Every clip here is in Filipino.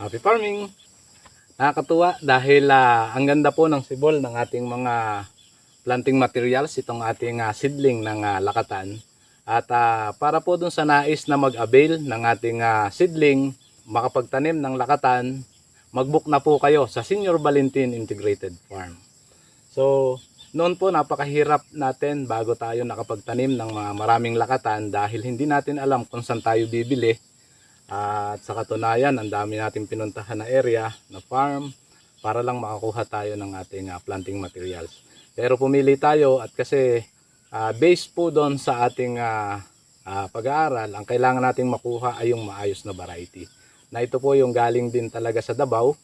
Happy farming! Nakakatuwa dahil ah, ang ganda po ng sibol ng ating mga planting materials, itong ating ah, seedling ng ah, lakatan. At ah, para po dun sa nais na mag-avail ng ating ah, seedling, makapagtanim ng lakatan, mag-book na po kayo sa Senior Valentin Integrated Farm. So, noon po napakahirap natin bago tayo nakapagtanim ng mga maraming lakatan dahil hindi natin alam kung saan tayo bibili. At sa katunayan, ang dami nating pinuntahan na area, na farm, para lang makakuha tayo ng ating ah, planting materials. Pero pumili tayo at kasi ah, based po doon sa ating ah, ah, pag-aaral, ang kailangan nating makuha ay yung maayos na variety. Na ito po yung galing din talaga sa Davao.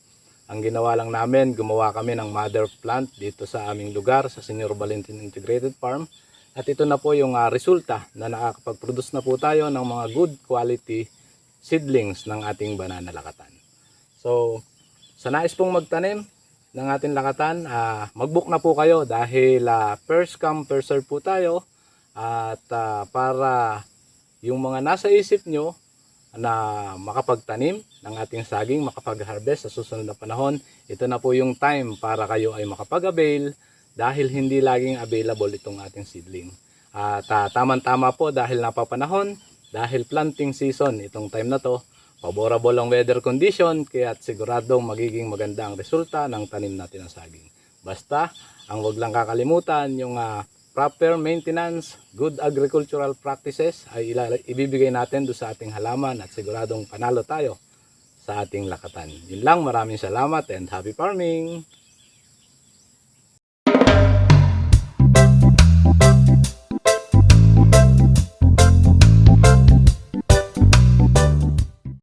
Ang ginawa lang namin, gumawa kami ng mother plant dito sa aming lugar, sa Senior Valentin Integrated Farm. At ito na po yung ah, resulta na nakakapag-produce na po tayo ng mga good quality seedlings ng ating banana lakatan. So, sa nais pong magtanim ng ating lakatan, ah, mag-book na po kayo dahil ah, first come, first serve po tayo. At ah, para yung mga nasa isip nyo na makapagtanim ng ating saging, makapag-harvest sa susunod na panahon, ito na po yung time para kayo ay makapag-avail dahil hindi laging available itong ating seedling. At ah, tamang-tama po dahil napapanahon, dahil planting season itong time na to, favorable ang weather condition kaya siguradong magiging maganda ang resulta ng tanim natin ng saging. Basta, ang wag lang kakalimutan yung ah, proper maintenance, good agricultural practices ay ibibigay natin do sa ating halaman at siguradong panalo tayo sa ating lakatan. Yun lang, maraming salamat and happy farming!